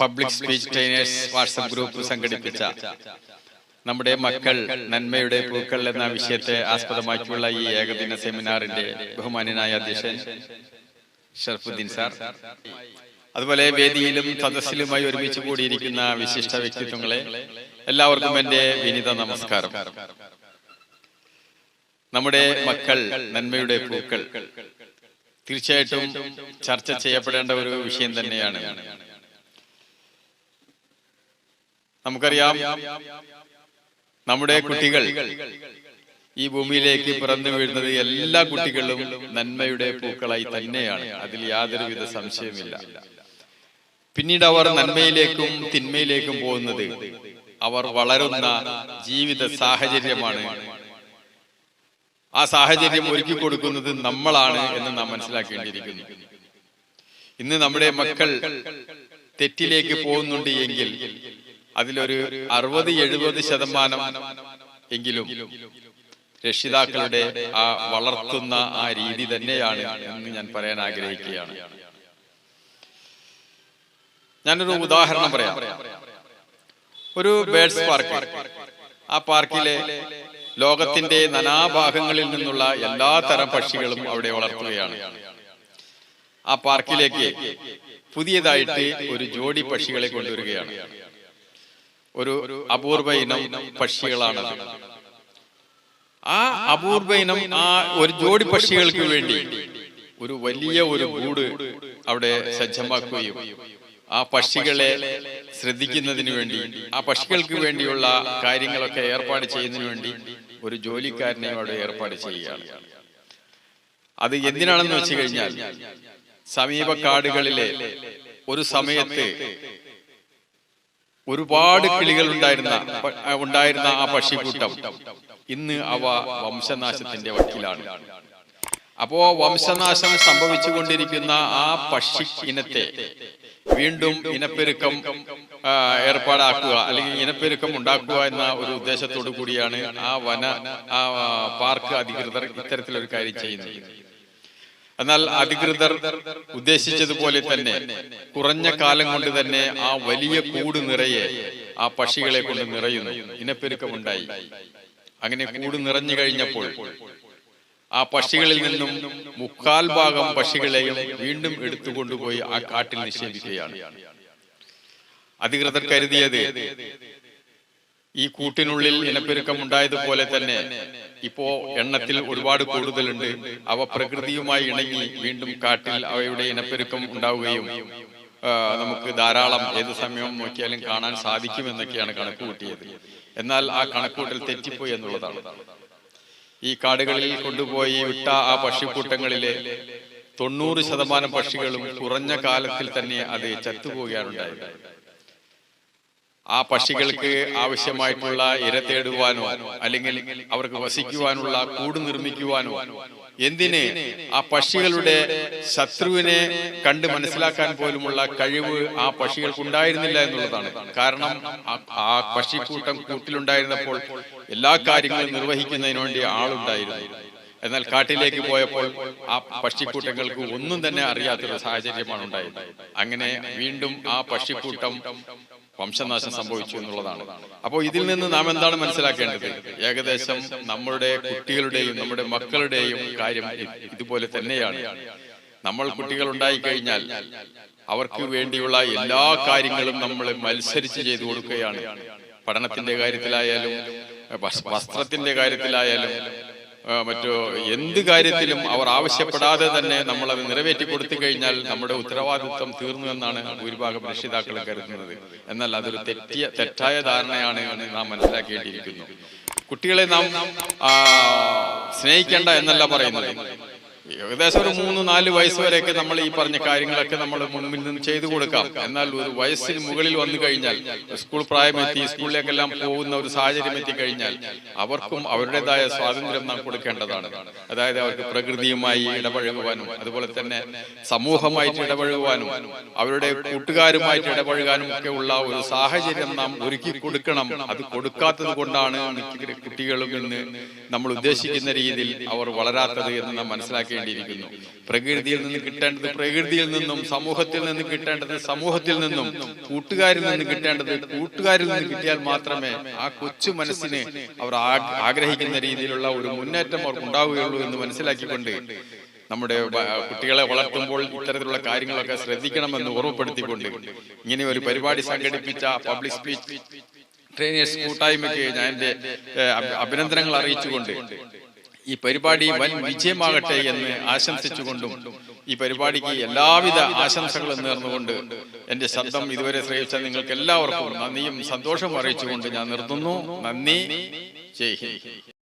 Public speech trainers WhatsApp group സംഘടിപ്പിച്ച നമ്മുടെ മക്കൾ നന്മയുടെ പൂക്കൾ എന്ന വിഷയത്തെ ആസ്പദമാക്കിയുള്ള ഈ ഏകദിന സെമിനാറിന്റെ ബഹുമാനായ അധ്യക്ഷൻ ഷർഫുദ്ദീൻ സാർ. അതുപോലെ വേദിയിലും സദസ്സിലുമായി ഒരുമിച്ച് കൂടിയിരിക്കുന്ന വിശിഷ്ട വ്യക്തിത്വങ്ങളെ എല്ലാവർക്കും എന്റെ വിനിത നമസ്കാരം. നമ്മുടെ മക്കൾ നന്മയുടെ പൂക്കൾ തീർച്ചയായിട്ടും ചർച്ച ചെയ്യപ്പെടേണ്ട ഒരു വിഷയം തന്നെയാണ്. നമുക്കറിയാം നമ്മുടെ കുട്ടികൾ ഈ ഭൂമിയിലേക്ക് പിറന്നു വീഴുന്നത് എല്ലാ കുട്ടികളും നന്മയുടെ പൂക്കളായി തന്നെയാണ്. അതിൽ യാതൊരുവിധ സംശയമില്ല പിന്നീട് അവർ നന്മയിലേക്കും തിന്മയിലേക്കും പോകുന്നത് അവർ വളരുന്ന ജീവിത സാഹചര്യമാണ്. ആ സാഹചര്യം ഒരുക്കി കൊടുക്കുന്നത് നമ്മളാണ് എന്ന് നാം മനസ്സിലാക്കേണ്ടിയിരിക്കുന്നു. ഇന്ന് നമ്മുടെ മക്കൾ തെറ്റിലേക്ക് പോകുന്നുണ്ട് എങ്കിൽ അതിലൊരു അറുപത് എഴുപത് ശതമാനം എങ്കിലും രക്ഷിതാക്കളുടെ ആ വളർത്തുന്ന ആ രീതി തന്നെയാണ് എന്ന് ഞാൻ പറയാൻ ആഗ്രഹിക്കുകയാണ്. ഞാനൊരു ഉദാഹരണം പറയാം. ഒരു ബേഡ്സ് പാർക്ക്. ആ പാർക്കിലെ ലോകത്തിന്റെ നാനാഭാഗങ്ങളിൽ നിന്നുള്ള എല്ലാ തരം പക്ഷികളും അവിടെ വളർത്തുകയാണ്. ആ പാർക്കിലേക്ക് പുതിയതായിട്ട് ഒരു ജോഡി പക്ഷികളെ കൊണ്ടുവരികയാണ്. ഒരു അപൂർവ ഇനം പക്ഷികളാണ് ആ അപൂർവ ഇനം ആ ഒരു ജോഡി പക്ഷികൾക്ക് വേണ്ടി ഒരു വലിയ ഒരു കൂട് അവിടെ സജ്ജമാക്കുകയും ആ പക്ഷികളെ ശ്രദ്ധിക്കുന്നതിന് വേണ്ടി ആ പക്ഷികൾക്ക് വേണ്ടിയുള്ള കാര്യങ്ങളൊക്കെ ഏർപ്പാട് ചെയ്യുന്നതിന് വേണ്ടി ഒരു ജോലിക്കാരനെ അവിടെ ഏർപ്പാട് ചെയ്യുകയാണ്. അത് എന്തിനാണെന്ന് വെച്ച് കഴിഞ്ഞാൽ സമീപ കാടുകളിലെ ഒരു സമയത്ത് ഒരുപാട് കിളികൾ ഉണ്ടായിരുന്ന ഉണ്ടായിരുന്ന ആ പക്ഷിക്കൂട്ടം ഇന്ന് അവ വംശനാശത്തിന്റെ വക്കിലാണ്. അപ്പോ വംശനാശം സംഭവിച്ചുകൊണ്ടിരിക്കുന്ന ആ പക്ഷി ഇനത്തെ വീണ്ടും ഇനപ്പെരുക്കം ഏർപ്പാടാക്കുക അല്ലെങ്കിൽ ഇനപ്പെരുക്കം ഉണ്ടാക്കുക എന്ന ഒരു ഉദ്ദേശത്തോടു കൂടിയാണ് ആ വന ആ പാർക്ക് അധികൃതർ ഇത്തരത്തിലൊരു കാര്യം ചെയ്യുന്നത്. എന്നാൽ അധികൃതർ ഉദ്ദേശിച്ചതുപോലെ തന്നെ കുറഞ്ഞ കാലം കൊണ്ട് തന്നെ ആ വലിയ കൂട് നിറയെ ആ പക്ഷികളെ കൊണ്ട് നിറയുന്നു. ഇനപ്പെരുക്കമുണ്ടായി അങ്ങനെ കൂട് നിറഞ്ഞു കഴിഞ്ഞപ്പോൾ ആ പക്ഷികളിൽ നിന്നും മുക്കാൽ ഭാഗം പക്ഷികളെയും വീണ്ടും എടുത്തുകൊണ്ടുപോയി ആ കാട്ടിൽ നിക്ഷേപിക്കുകയാണ്. അധികൃതർ കരുതിയത് ഈ കൂട്ടിനുള്ളിൽ ഇനപ്പെരുക്കം ഉണ്ടായതുപോലെ തന്നെ ഇപ്പോ എണ്ണത്തിൽ ഒരുപാട് കൂടുതലുണ്ട്. അവ പ്രകൃതിയുമായി ഇണങ്ങി വീണ്ടും കാട്ടിൽ അവയുടെ ഇനപ്പെരുക്കം ഉണ്ടാവുകയും നമുക്ക് ധാരാളം ഏത് സമയവും നോക്കിയാലും കാണാൻ സാധിക്കുമെന്നൊക്കെയാണ് കണക്ക് കൂട്ടിയത് എന്നാൽ ആ കണക്കൂട്ടൽ തെറ്റിപ്പോയി എന്നുള്ളതാണ്. ഈ കാടുകളിൽ കൊണ്ടുപോയി വിട്ട ആ പക്ഷിക്കൂട്ടങ്ങളിലെ തൊണ്ണൂറ് ശതമാനം പക്ഷികളും കുറഞ്ഞ കാലത്തിൽ തന്നെ അത് ചത്തുപോവുകയാണുണ്ടായത് ആ പക്ഷികൾക്ക് ആവശ്യമായിട്ടുള്ള ഇര തേടുവാനോ അല്ലെങ്കിൽ അവർക്ക് വസിക്കുവാനുള്ള കൂട് നിർമ്മിക്കുവാനോ എന്തിന് ആ പക്ഷികളുടെ ശത്രുവിനെ കണ്ട് മനസ്സിലാക്കാൻ പോലുമുള്ള കഴിവ് ആ പക്ഷികൾക്ക് ഉണ്ടായിരുന്നില്ല എന്നുള്ളതാണ്. കാരണം ആ- പക്ഷിക്കൂട്ടം കൂട്ടിലുണ്ടായിരുന്നപ്പോൾ എല്ലാ കാര്യങ്ങളും നിർവഹിക്കുന്നതിന് വേണ്ടി ആളുണ്ടായിരുന്നു. എന്നാൽ കാട്ടിലേക്ക് പോയപ്പോൾ ആ പക്ഷിക്കൂട്ടങ്ങൾക്ക് ഒന്നും തന്നെ അറിയാത്തൊരു സാഹചര്യമാണ് ഉണ്ടായത്. അങ്ങനെ വീണ്ടും ആ പക്ഷിക്കൂട്ടം വംശനാശം സംഭവിച്ചു എന്നുള്ളതാണ്. അപ്പോൾ ഇതിൽ നിന്ന് നാം എന്താണ് മനസ്സിലാക്കേണ്ടത്? ഏകദേശം നമ്മുടെ കുട്ടികളുടെയും നമ്മുടെ മക്കളുടെയും കാര്യം ഇതുപോലെ തന്നെയാണ്. നമ്മൾ കുട്ടികൾ ഉണ്ടായി കഴിഞ്ഞാൽ അവർക്ക് വേണ്ടിയുള്ള എല്ലാ കാര്യങ്ങളും നമ്മൾ മത്സരിച്ച് ചെയ്തു കൊടുക്കുകയാണ്. പഠനത്തിന്റെ കാര്യത്തിലായാലും വസ്ത്രത്തിന്റെ കാര്യത്തിലായാലും മറ്റു എന്ത് കാര്യത്തിലും അവർ ആവശ്യപ്പെടാതെ തന്നെ നമ്മൾ അത് നിറവേറ്റി കൊടുത്തു കഴിഞ്ഞാൽ നമ്മുടെ ഉത്തരവാദിത്വം തീർന്നു എന്നാണ് ഭൂരിഭാഗം രക്ഷിതാക്കൾ കരുതുന്നത്. എന്നാൽ അതൊരു തെറ്റിയ തെറ്റായ ധാരണയാണ് എന്ന് നാം മനസ്സിലാക്കേണ്ടിയിരിക്കുന്നു. കുട്ടികളെ നാം സ്നേഹിക്കേണ്ട എന്നല്ല പറയുന്നത്. ഏകദേശം ഒരു മൂന്ന് നാല് വയസ്സ് വരെയൊക്കെ നമ്മൾ ഈ പറഞ്ഞ കാര്യങ്ങളൊക്കെ നമ്മൾ മുൻപിൽ നിന്ന് ചെയ്തു കൊടുക്കാം. എന്നാൽ ഒരു വയസ്സിന് മുകളിൽ വന്നു കഴിഞ്ഞാൽ സ്കൂൾ പ്രായമെത്തി സ്കൂളിലേക്കെല്ലാം പോകുന്ന ഒരു സാഹചര്യം എത്തി കഴിഞ്ഞാൽ അവർക്കും അവരുടേതായ സ്വാതന്ത്ര്യം നാം കൊടുക്കേണ്ടതാണ്. അതായത് അവർക്ക് പ്രകൃതിയുമായി ഇടപഴകുവാനും അതുപോലെ തന്നെ സമൂഹമായിട്ട് ഇടപഴകുവാനും അവരുടെ കൂട്ടുകാരുമായിട്ട് ഇടപഴകാനും ഒക്കെ ഉള്ള ഒരു സാഹചര്യം നാം ഒരുക്കി കൊടുക്കണം. അത് കൊടുക്കാത്തത് കൊണ്ടാണ് കുട്ടികളിൽ കുട്ടികളും ഇന്ന് നമ്മൾ ഉദ്ദേശിക്കുന്ന രീതിയിൽ അവർ വളരാത്തത് എന്ന് നാം മനസ്സിലാക്കി മനസ്സിലാക്കേണ്ടിയിരിക്കുന്നു പ്രകൃതിയിൽ നിന്ന് കിട്ടേണ്ടത് പ്രകൃതിയിൽ നിന്നും സമൂഹത്തിൽ നിന്ന് കിട്ടേണ്ടത് സമൂഹത്തിൽ നിന്നും കൂട്ടുകാരിൽ നിന്ന് കിട്ടേണ്ടത് കൂട്ടുകാരിൽ നിന്ന് കിട്ടിയാൽ മാത്രമേ ആ കൊച്ചു മനസ്സിന് അവർ ആഗ്രഹിക്കുന്ന രീതിയിലുള്ള ഒരു മുന്നേറ്റം അവർക്ക് ഉണ്ടാവുകയുള്ളൂ എന്ന് മനസ്സിലാക്കിക്കൊണ്ട് നമ്മുടെ കുട്ടികളെ വളർത്തുമ്പോൾ ഇത്തരത്തിലുള്ള കാര്യങ്ങളൊക്കെ ശ്രദ്ധിക്കണമെന്ന് ഓർമ്മപ്പെടുത്തിക്കൊണ്ട് ഇങ്ങനെ ഒരു പരിപാടി സംഘടിപ്പിച്ച പബ്ലിക് സ്പീച്ച് ട്രെയിനേഴ്സ് കൂട്ടായ്മയ്ക്ക് ഞാൻ എന്റെ അഭിനന്ദനങ്ങൾ അറിയിച്ചുകൊണ്ട് ഈ പരിപാടി വൻ വിജയമാകട്ടെ എന്ന് ആശംസിച്ചുകൊണ്ടും ഈ പരിപാടിക്ക് എല്ലാവിധ ആശംസകളും നേർന്നുകൊണ്ട് എന്റെ ശബ്ദം ഇതുവരെ ശ്രമിച്ച നിങ്ങൾക്ക് എല്ലാവർക്കും നന്ദിയും സന്തോഷവും അറിയിച്ചുകൊണ്ട് ഞാൻ നിർത്തുന്നു. നന്ദി. ജയ് ഹിന്ദ്.